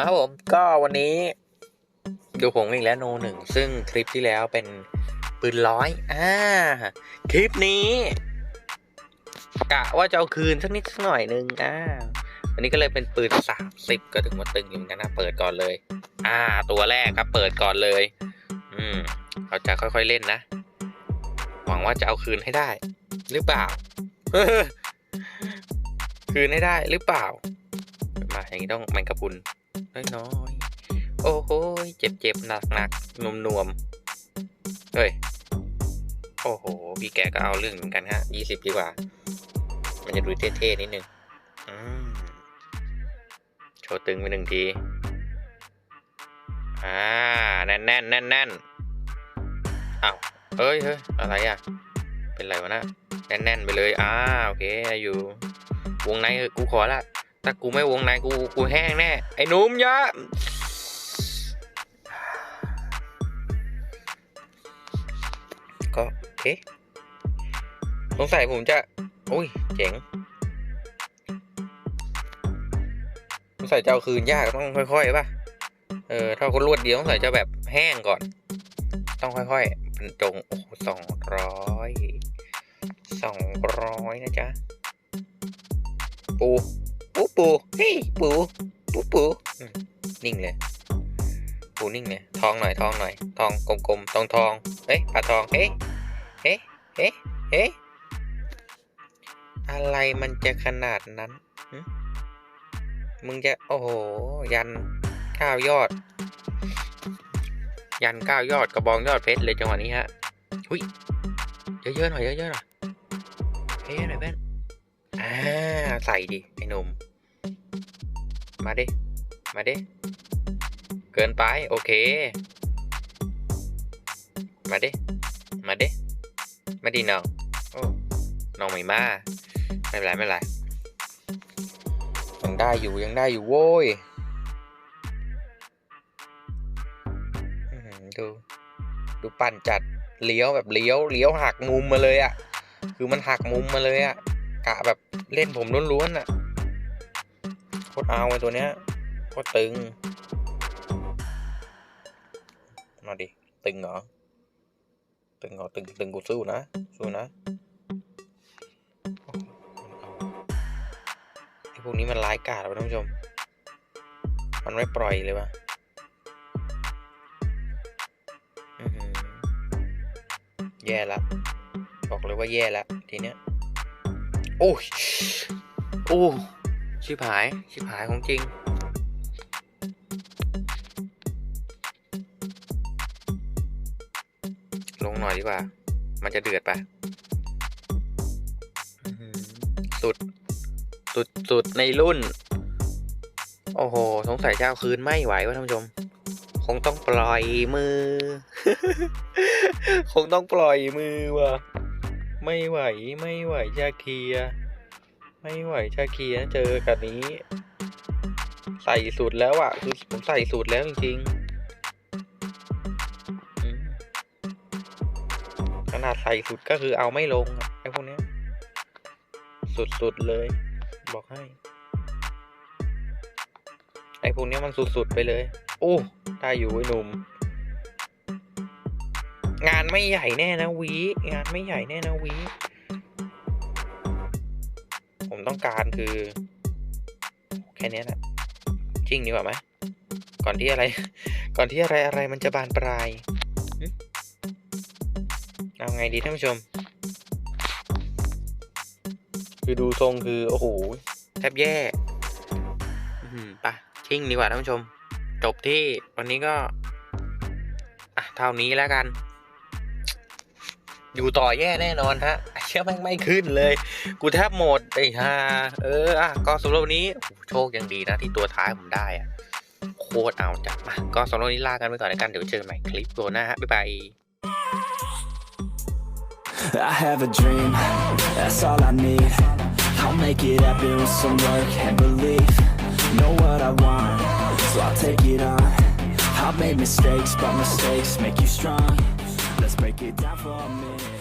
มาครับผมก็วันนี้ดูผมอีกแล้วโนหนึ่งซึ่งคลิปที่แล้วเป็นปืนร้อยอ่าคลิปนี้กะว่าจะเอาคืนสักนิดสักหน่อยนึงอ่าวันนี้ก็เลยเป็นปืนสามสิบก็ถึงว่าตึงอยู่เหมือนกันนะเปิดก่อนเลย อ่า ตัวแรกครับ เปิดก่อนเลย อืมเราจะค่อยๆเล่นนะ หวังว่าจะเอาคืนให้ได้ หรือเปล่าคืนให้ได้หรือเปล่ามาอย่างนี้ต้องแมงกะพุน น้อยๆ โอ้โหเจ็บเจ็บหนักหนักนวมนวมๆเฮ้ย โอ้โห พี่แกก็เอาเรื่องเหมือนกันฮะยี่สิบดีกว่า มันจะดูเท่ๆนิดนึงอืมโชว์ตึงไปหนึ่งที อ่า แน่นแน่นแน่นแน่นอ้าวเฮ้ยเฮ้ยอะไรอะ เป็นไรวะนะแน่นแน่นไปเลย อ่า โอเค อยู่ วงในกูขอละ ถ้ากูไม่วงในกูกูแห้งแน่ ไอ้นุ่มยะก็เอ๊ะสงสัยผมจะอุ้ย เจ๋งสงสัยจะเอาคืนยากต้องค่อยๆป่ะ เออ ถ้าคนรวดเดียวสงสัยจะแบบแห้งก่อน ต้องค่อยๆบรรจงโอ้สองร้อยสองร้อยนะจ๊ะ ปู ปูปูเฮ้ยปูปูปูนิ่งเลย ปูนิ่งเลยทองหน่อยทองหน่อย ทองกลมๆทองทองเฮ้ยปลาทองเฮ้ยเฮ้ยเฮ้ยเฮ้ยอะไรมันจะขนาดนั้นมึงจะโอ้โห ยันข้าวยอด ยันก้าวยอดกระบองยอดเพชรเลยจังหวะนี้ฮะ หุยเยอะๆหน่อยเยอะๆหน่อยเฮ้ยหน่อยเพื่อน ใส่ดิไอ้หนุ่ม มาดิ มาดิ เกินไป โอเค มาดิ มาดิ มาดิน้องโอ้น้องไม่มา ไม่เป็นไรไม่เป็นไรยังได้อยู่ยังได้อยู่โว้ยดู ดูปั่นจัดเลี้ยวแบบเลี้ยวเลี้ยวหักมุมมาเลยอะ่ะ คือมันหักมุมมาเลยอะ่ะ กะแบบเล่นผมล้วนๆอะโคตรเอาไอ้ตัวเนี้ยโคตรตึงมาดิ ตึงเหรอ ตึงเหรอตึงตึงกูสู้นะ สู้นะไอ้พวกนี้มันร้ายกาจว่ะท่านผู้ชม มันไม่ปล่อยเลยวะแย่ละ บอกเลยว่าแย่ละทีเนี้ย โอ้ยโอ้ชิบหาย ชิบหายของจริง ลงหน่อยดีกว่า มันจะเดือดไปอื้อหือสุด สุด สุด ในรุ่น โอ้โห สงสัยจะเอาคืนไม่ไหววะท่านผู้ชม คงต้องปล่อยมือ คงต้องปล่อยมือว่ะ ไม่ไหวไม่ไหวชาเคีย ไม่ไหวชาเคียเจอกับนี้ ใส่สูตรแล้วอะ่ะคือผมใส่สูตรแล้วจริงๆขนาดใส่สุดก็คือเอาไม่ลงไอ้พวกนี้สุดๆเลย บอกให้ ไอ้พวกนี้มันสุดๆไปเลย โอ้ได้อยู่ไอ้หนุ่ม งานไม่ใหญ่แน่นะวีงานไม่ใหญ่แน่นะวีผมต้องการคือ แค่นี้แหละจริงดีกว่าไหมก่อนที่อะไร ก่อนที่อะไรอะไรมันจะบานปลายเอาไงดีท่านผู้ชม คือดูทรงคือโอ้โหแทบแย่อื้อหือไปะชิ่งดีกว่าท่านผู้ชม จบที่วันนี้ก็ อะ เท่านี้แล้วกัน อยู่ต่อแย่แน่นอนฮะเชื่อแม่ไม่ขึ้นเลย กูแทบหมดไอ้ห่าเอออะก็สำหรับวันนี้โชคยังดีนะที่ตัวท้ายผมได้อะโคตรเอาจัดมาก็สำหรับวันนี้ลากันไปก่อนแล้วกันเดี๋ยวเจอกันใหม่คลิปตัวหน้าฮะบ๊ายบาย I have a dream, that's all I need I'll make it happen with some work and belief Know what I want, so I'll take it on I've made mistakes, but mistakes make you strong Let's break it down for a minute